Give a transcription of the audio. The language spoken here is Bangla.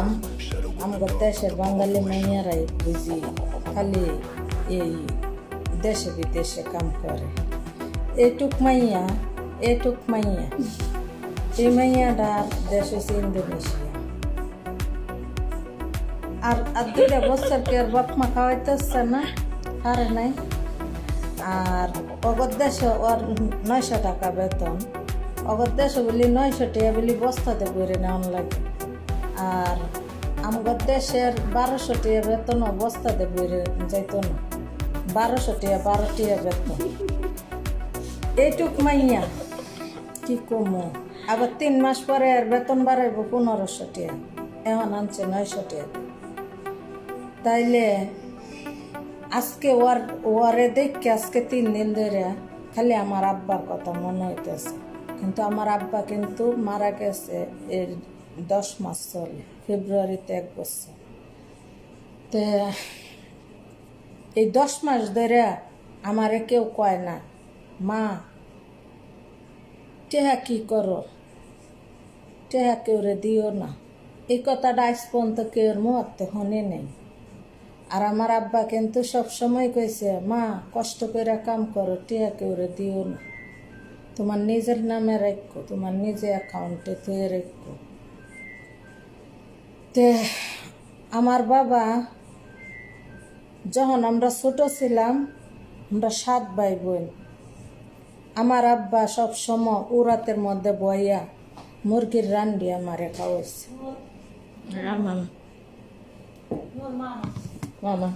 দেখলাম আমাদের দেশের বাঙালি মেয়েরাই বুঝি খালি এই দেশে বিদেশে কাম করে এইটুক মাইয়া এইটুক মাইয়া এই মাইয়াটার দেশ হচ্ছে ইন্দোনেশিয়া আর আর দুইটা বছর কি আর বাপ মা খাওয়াইতেছে না হারে নাই আর অগর দেশে ওর নয়শো টাকা বেতন অগর দেশে বলি নয়শো টাকা বলি বস্তাতে করে নেওয়ান লাগে আর আমগর দেশের বারোশো টাকা বেতন বস্তাতে বইরে যাইতো না। বারোশো টাকা বারো টাকা বেতন। এইটুক মাইয়া, কি কমো? আবার তিন মাস পরে আর বেতন বাড়াইব পনেরোশো টাকা এখন আনছে নয়শো টাকা তাইলে আজকে ওয়ার, ওয়ারে দেখে আজকে তিন দিন ধরে খালি আমার আব্বার কথা মনে হইতেছে। কিন্তু আমার আব্বা কিন্তু মারা গেছে এর দশ মাস চলে, ফেব্রুয়ারিতে এক বছর। তে এই দশ মাস ধরে আমারে কেউ কয় না, মা, টেহা কি করো? টেহা কেউ রে দিও না। এই কথাটা আজ পর্যন্ত কেউর মুহূর্তে শুনে নেই। আর আমার আব্বা কিন্তু সব সময় কইছে, মা, কষ্ট করে কাম করো টিয়া কেউ রে দিও না। তোমার নিজের নামে রাখো তোমার নিজে অ্যাকাউন্টে তুই রাখো তে, আমার বাবা, যখন আমরা ছোট ছিলাম, আমরা সাত ভাই বোন আমার আব্বা সব সময় উরাতের মধ্যে বইয়া মুরগির রান্ডি আমারে খাওয়াইছে। মামা।